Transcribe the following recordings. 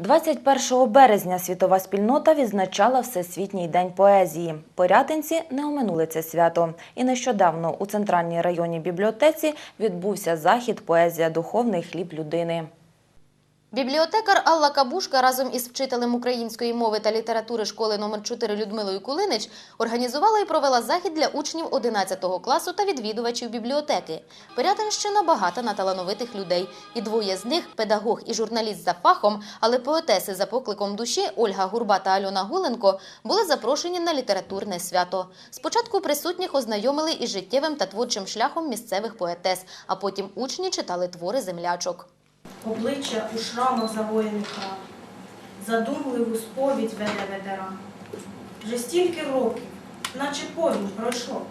21 березня світова спільнота відзначала Всесвітній день поезії. Порятинці не оминули це свято. І нещодавно у центральній районній бібліотеці відбувся захід Поезія духовний хліб людини. Бібліотекар Алла Кабушка разом із вчителем української мови та літератури школи номер 4 Людмилою Кулинич організувала і провела захід для учнів 11 класу та відвідувачів бібліотеки. Пирятинщина багата на талановитих людей, і двоє з них педагог і журналіст за фахом, але поетеси за покликом душі Ольга Гурба та Альона Гуленко були запрошені на літературне свято. Спочатку присутніх ознайомили із життєвим та творчим шляхом місцевих поетес, а потім учні читали твори землячок. Обличчя у шрамах загоєних ран, задумливу сповідь веде ветеран. Вже стільки років, наче повінь пройшло,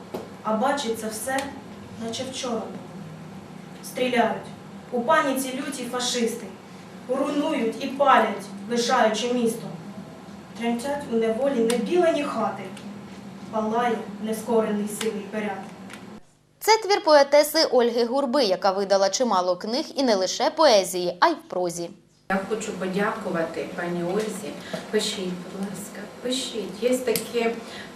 а бачиться все, наче вчора. Стріляють, у паніці люті фашисти, руйнують і палять, лишаючи місто. Тремтять у неволі небілені хати, палає нескорений сивий перяд. Це твір поетеси Ольги Гурби, яка видала чимало книг і не лише поезії, а й в прозі. Я хочу подякувати пані Ользі. Пишіть, будь ласка, пишіть. Є такі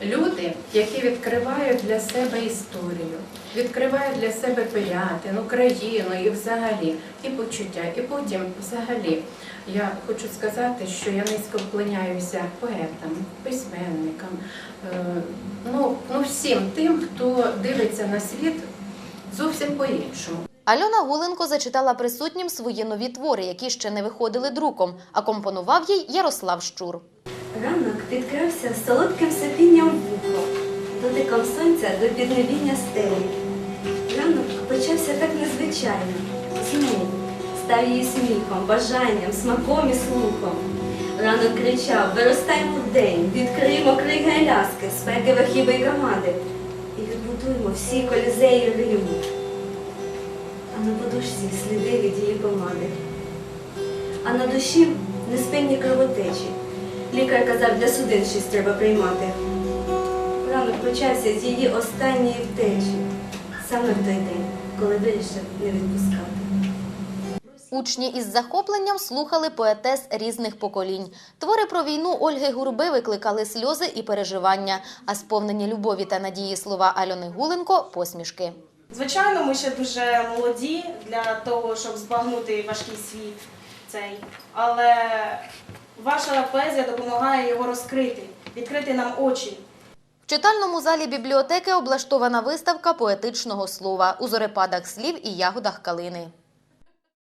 люди, які відкривають для себе історію, відкривають для себе Пирятин, Україну і взагалі, і почуття. І потім, взагалі, я хочу сказати, що я низько вклоняюся поетам, письменникам, всім тим, хто дивиться на світ зовсім по-іншому. Альона Гуленко зачитала присутнім свої нові твори, які ще не виходили друком, а компонував їй Ярослав Щур. Ранок підкрався солодким сопінням вухо, дотиком сонця до піднебіння стелі. Ранок почався так незвичайно, знову став її сміхом, бажанням, смаком і слухом. Ранок кричав: виростаймо день, відкриємо криги Аляски, спеки вахіби й громади і відбудуємо всі колізеї Риму. А на подушці сліди від її помади. А на душі неспинні кровотечі. Лікар казав, для судин щось треба приймати. Ранок почався з її останньої втечі, саме в той день, коли вирішив не відпускати. Учні із захопленням слухали поетес різних поколінь. Твори про війну Ольги Гурби викликали сльози і переживання, а сповнені любові та надії слова Альони Гуленко – посмішки. Звичайно, ми ще дуже молоді для того, щоб збагнути важкий світ цей. Але ваша поезія допомагає його розкрити, відкрити нам очі. В читальному залі бібліотеки облаштована виставка поетичного слова у зорепадах слів і ягодах калини.